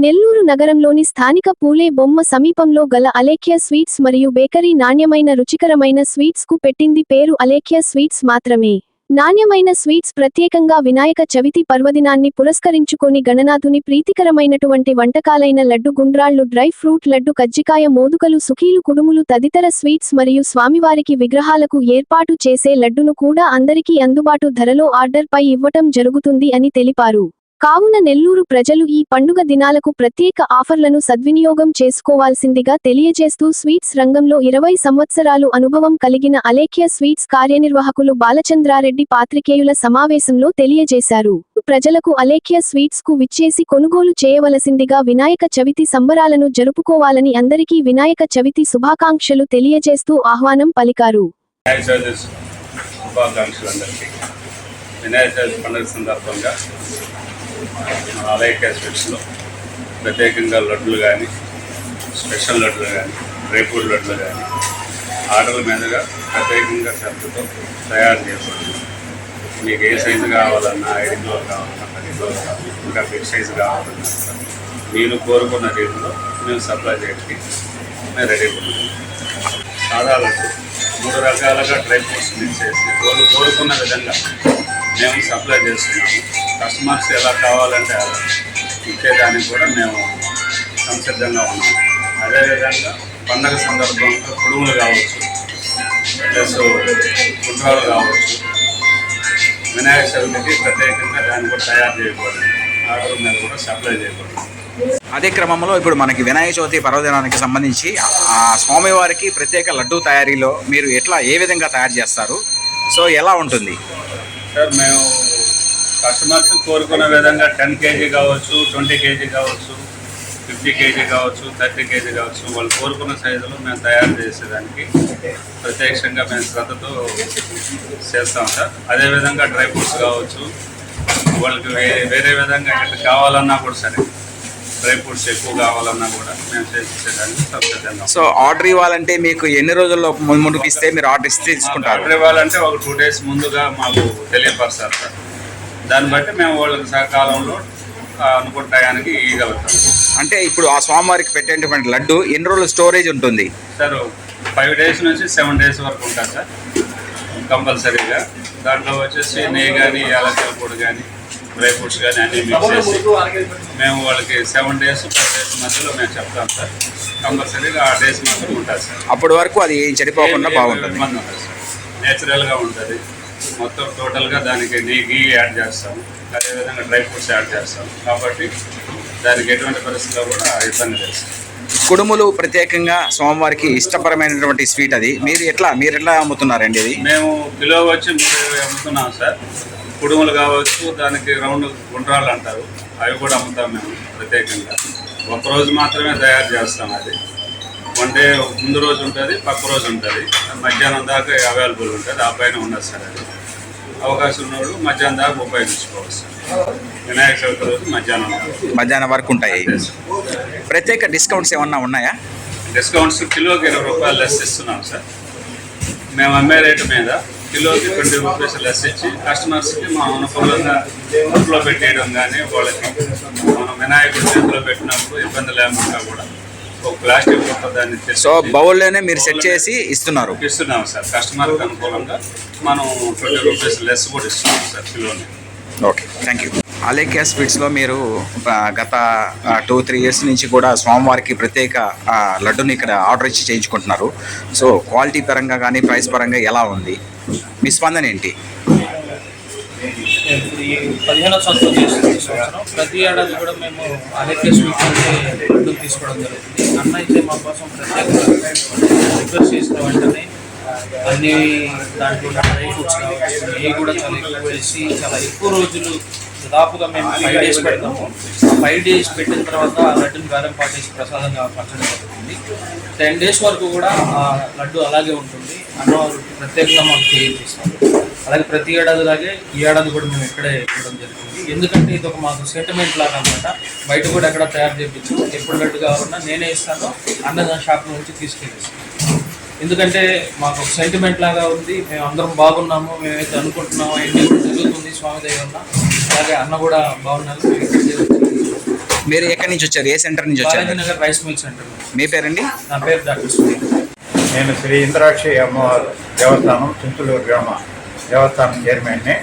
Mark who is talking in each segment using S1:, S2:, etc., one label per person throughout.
S1: నెల్లూరు నగరంలోని స్థానిక పూలే బొమ్మ సమీపంలో గల అలేఖ్య స్వీట్స్ మరియు బేకరీ నాణ్యమైన రుచికరమైన స్వీట్స్కు పెట్టింది పేరు అలేఖ్య స్వీట్స్ మాత్రమే. నాణ్యమైన స్వీట్స్ ప్రత్యేకంగా వినాయక చవితి పర్వదినాన్ని పురస్కరించుకొని గణనాథుని ప్రీతికరమైనటువంటి వంటకాలైన లడ్డు గుండ్రాళ్ళు డ్రై ఫ్రూట్ లడ్డు కజ్జికాయ మోదుకలు సుఖీలు కుడుములు తదితర స్వీట్స్ మరియు స్వామివారికి విగ్రహాలకు ఏర్పాటు చేసే లడ్డును కూడా అందరికీ అందుబాటు ధరలో ఆర్డర్ పై ఇవ్వటం జరుగుతుంది అని తెలిపారు. కావున నెల్లూరు ప్రజలు ఈ పండుగ దినాలకు ప్రత్యేక ఆఫర్లను సద్వినియోగం చేసుకోవాల్సిందిగా తెలియజేస్తూ స్వీట్స్ రంగంలో ఇరవై సంవత్సరాలు అనుభవం కలిగిన అలేఖ్య స్వీట్స్ కార్యనిర్వాహకులు బాలచంద్రారెడ్డి పాత్రికేయుల సమావేశంలో తెలియజేశారు. ప్రజలకు అలేఖ్య స్వీట్స్కు విచ్చేసి కొనుగోలు చేయవలసిందిగా వినాయక చవితి సంబరాలను జరుపుకోవాలని అందరికీ వినాయక చవితి శుభాకాంక్షలు తెలియజేస్తూ ఆహ్వానం పలికారు.
S2: వినాయక చవితి పండుగ సందర్భంగా ఆలయ స్వీట్స్లో ప్రత్యేకంగా లడ్లు కానీ స్పెషల్ లడ్లు కానీ డ్రైఫ్రూట్ లడ్లు కానీ ఆర్డర్ల మీదుగా ప్రత్యేకంగా ఖర్చుతో తయారు చేయబడింది. మీకు ఏ సైజు కావాలన్నా ఐదు కిలోలు కావాలన్నా పది కిలోలు కావాలి ఇంకా బిగ్ సైజు కావాలన్నా మీరు కోరుకున్న రేటులో మేము సప్లై చేయడానికి మేము రెడీ ఉన్నాం. సాధారణకు మూడు రకాలుగా డ్రై ఫ్రూట్స్ మిక్స్ చేసి వాళ్ళు కోరుకున్న విధంగా మేము సప్లై చేస్తున్నాము. కస్టమర్స్ ఎలా కావాలంటే అలా ఇచ్చేదానికి కూడా మేము సంసిద్ధంగా ఉన్నాము అదేవిధంగా పండగ సందర్భంగా కుడుములు కావచ్చు ప్లస్ కుట్రాలు కావచ్చు వినాయక చవితికి ప్రత్యేకంగా దాన్ని కూడా తయారు చేయకూడదు. ఆర్డర్ మీద కూడా సప్లై చేయకూడదు.
S3: అదే క్రమంలో ఇప్పుడు మనకి వినాయక చవితి పర్వదినానికి సంబంధించి ఆ స్వామివారికి ప్రత్యేక లడ్డూ తయారీలో మీరు ఎట్లా ఏ విధంగా తయారు చేస్తారు? సో ఎలా ఉంటుంది?
S2: సార్ మేము కస్టమర్స్ కోరుకున్న విధంగా టెన్ కేజీ కావచ్చు ట్వంటీ కేజీ కావచ్చు ఫిఫ్టీ కేజీ కావచ్చు థర్టీ కేజీ కావచ్చు వాళ్ళు కోరుకున్న సైజులో మేము తయారు చేసేదానికి ప్రత్యక్షంగా మేము శ్రద్ధతో చేస్తాం సార్. అదేవిధంగా డ్రై ఫ్రూట్స్ కావచ్చు వాళ్ళకి వేరే వేరే విధంగా ఎట్లా కావాలన్నా కూడా సరే డ్రై ఫ్రూట్స్ ఎక్కువ కావాలన్నా కూడా మేము చేసేదానికి సంసిద్ధంగా
S3: సో ఆర్డర్ ఇవ్వాలంటే మీకు ఎన్ని రోజుల్లో ముందుకు ఇస్తే మీరు ఆర్డర్ ఇస్తే తీసుకుంటారు?
S2: ఆర్డర్ ఇవ్వాలంటే ఒక టూ డేస్ ముందుగా మాకు తెలియపరుస్తారు సార్. దాన్ని బట్టి మేము వాళ్ళకి సకాలంలో అనుకున్న టయానికి ఇవ్వగలుగుతాం
S3: అంటే ఇప్పుడు ఆ స్వామివారికి పెట్టేటువంటి లడ్డు ఎన్ని రోజులు స్టోరేజ్ ఉంటుంది?
S2: సార్ ఫైవ్ డేస్ నుంచి సెవెన్ డేస్ వరకు ఉంటుంది సార్ కంపల్సరీగా. దాంట్లో వచ్చేసి నెయ్యి కానీ యాలక్కల పొడి కానీ డ్రై ఫ్రూట్స్ కానీ అన్నీ మిక్స్ చేసి మేము వాళ్ళకి సెవెన్ డేస్ ఫైవ్ డేస్ మధ్యలో మేము చెప్తాం సార్. కంపల్సరీగా ఆ డేస్ మాత్రం ఉంటుంది సార్.
S3: అప్పటి వరకు అది చెడిపోకుండా బాగుంటుంది.
S2: నేచురల్గా ఉంటుంది. మొత్తం టోటల్గా దానికి నెయ్యి గీ యాడ్ చేస్తాము. అదేవిధంగా డ్రై ఫ్రూట్స్ యాడ్ చేస్తాము. కాబట్టి దానికి ఎటువంటి పరిస్థితుల్లో కూడా ఇబ్బంది లేదు.
S3: కుడుములు ప్రత్యేకంగా స్వామివారికి ఇష్టపరమైనటువంటి స్వీట్ అది. మీరు ఎట్లా మీరు ఎట్లా అమ్ముతున్నారండి ఇది?
S2: మేము కిలో వచ్చి ఇరవై అమ్ముతున్నాం సార్. కుడుములు కావచ్చు దానికి రౌండ్ గుండ్రాలు అంటారు. అవి కూడా అమ్ముతాం మేము ప్రత్యేకంగా. ఒక రోజు మాత్రమే తయారు చేస్తాం అది. వన్ డే ముందు రోజు ఉంటుంది పక్క రోజు ఉంటుంది. మధ్యాహ్నం దాకా అవైలబుల్ ఉంటుంది ఆ పైన ఉండదు సార్ అది. అవకాశం ఉన్నవాళ్ళు మధ్యాహ్నం దాకా ఉపయోగించుకోవచ్చు వినాయక చవితి రోజు మధ్యాహ్నం.
S3: మధ్యాహ్నం వరకు ఉంటాయి. ప్రత్యేక డిస్కౌంట్స్ ఏమన్నా ఉన్నాయా?
S2: డిస్కౌంట్స్ కిలోకి ఇరవై రూపాయలు లెస్ ఇస్తున్నాం సార్. మేము అమ్మే రేటు మీద కిలోకి ట్వంటీ రూపీస్ లెస్ ఇచ్చి కస్టమర్స్కి మా అనుకూలంగా ఇంట్లో పెట్టేయడం కానీ వాళ్ళకి మనం వినాయకుడి చేతిలో పెట్టినప్పుడు ఇబ్బంది లేకుండా కూడా ఒక ప్లాస్టిక్ ముక్క దాన్ని
S3: సో బౌల్లోనే మీరు సెట్ చేసి ఇస్తున్నారు.
S2: ఇస్తున్నాం సార్. కస్టమర్కి అనుకూలంగా మనం ట్వంటీ రూపీస్ లెస్ కూడా ఇస్తున్నాం sir కిలోని.
S3: Okay thank you. Alekhya స్వీట్స్లో మీరు గత టూ త్రీ ఇయర్స్ నుంచి కూడా స్వామివారికి ప్రత్యేక లడ్డుని ఇక్కడ ఆర్డర్ ఇచ్చి చేయించుకుంటున్నారు. సో క్వాలిటీ పరంగా కానీ ప్రైస్ పరంగా ఎలా ఉంది? మీ స్పందన ఏంటి?
S4: పదిహేనో సంవత్సరం ప్రతి ఏడాది కూడా మేము ఆరోగ్య స్వీట్ అయితే ఫుడ్ తీసుకోవడం జరుగుతుంది. అన్న అయితే మా కోసం ప్రత్యేకంగా రిక్వెస్ట్ చేసిన వెంటనే అన్ని దాంట్లో డ్రై ఫ్రూట్స్ కావచ్చు నెయ్యి కూడా చాలా ఎక్కువ వేసి చాలా ఎక్కువ రోజులు దాదాపుగా మేము ఫైవ్ డేస్ పెడతాము. ఫైవ్ డేస్ పెట్టిన తర్వాత ఆ లడ్డుని గారం పాటేసి ప్రసాదంగా పచ్చడి జరుగుతుంది. టెన్ డేస్ వరకు కూడా ఆ లడ్డు అలాగే ఉంటుంది. అన్నవారు ప్రత్యేకంగా మాకు చేయించిస్తారు అలాగే ప్రతి ఏడాది లాగే ఈ ఏడాది కూడా మేము ఇక్కడే ఇవ్వడం జరిగింది. ఎందుకంటే ఇది ఒక మాకు సెంటిమెంట్ లాగా అనమాట బయట కూడా ఎక్కడ తయారు చేయించు ఎప్పుడు లడ్డు కావాలన్నా నేనే ఇస్తాను అన్న షాప్ నుంచి తీసుకెళ్ళేస్తాను. ఎందుకంటే మాకు ఒక సెంటిమెంట్ లాగా ఉంది. మేము అందరం బాగున్నాము మేమైతే అనుకుంటున్నాము ఎన్ని జరుగుతుంది స్వామి దగ్గర అలాగే అన్న కూడా బాగున్నారు
S3: మీరు ఎక్కడి నుంచి వచ్చారు? ఏ సెంటర్ నుంచి వచ్చారు?
S4: నగర్ రైస్ మిల్ సెంటర్
S3: మీ పేరండి?
S4: నా పేరు డాక్టర్
S5: నేను శ్రీ ఇంద్రాక్షి అమ్మవారు దేవస్థానం చింతలూరు గ్రామ దేవస్థానం చైర్మన్ని.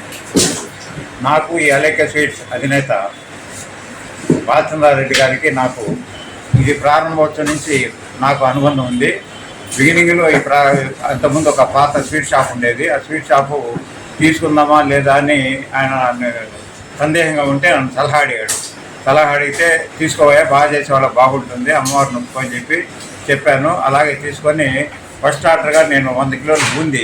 S5: నాకు ఈ అలేఖ్య స్వీట్స్ అధినేత బాలచంద్రారెడ్డి గారికి నాకు ఇది ప్రారంభోత్సవం నుంచి నాకు అనుబంధం ఉంది. బిగినింగ్లో ఈ ప్రా అంతకుముందు ఒక పాత స్వీట్ షాప్ ఉండేది. ఆ స్వీట్ షాపు తీసుకుందామా లేదా అని ఆయన సందేహంగా ఉంటే నన్ను సలహా అడిగాడు. సలహా అడిగితే తీసుకోవా బాగా చేసే వాళ్ళకి బాగుంటుంది అమ్మవారిని ఒప్పుకొని చెప్పి చెప్పాను. అలాగే తీసుకొని ఫస్ట్ ఆర్డర్గా నేను వంద కిలోల బూంది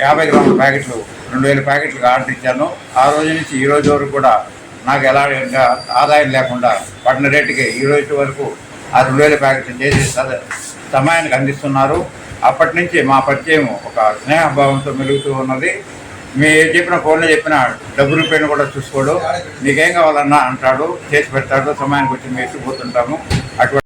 S5: యాభై గ్రాముల ప్యాకెట్లు రెండు వేల ప్యాకెట్లకు ఆర్డర్ ఇచ్చాను. ఆ రోజు నుంచి ఈ రోజు వరకు కూడా నాకు ఎలాంటి ఆదాయం లేకుండా పడిన రేటుకి ఈ రోజు వరకు ఆ రెండు వేల ప్యాకెట్లు చేసి స- సమయానికి అందిస్తున్నారు. అప్పటి నుంచి మా పరిచయం ఒక స్నేహభావంతో మెలుగుతూ ఉన్నది. మీ చెప్పిన ఫోన్లో చెప్పిన డబ్బు రూపాయలు కూడా చూసుకోడు. మీకేం కావాలన్నా అంటాడు చేసి పెడతాడు సమయానికి వచ్చి మేము ఎత్తుకుపోతుంటాము అటువంటి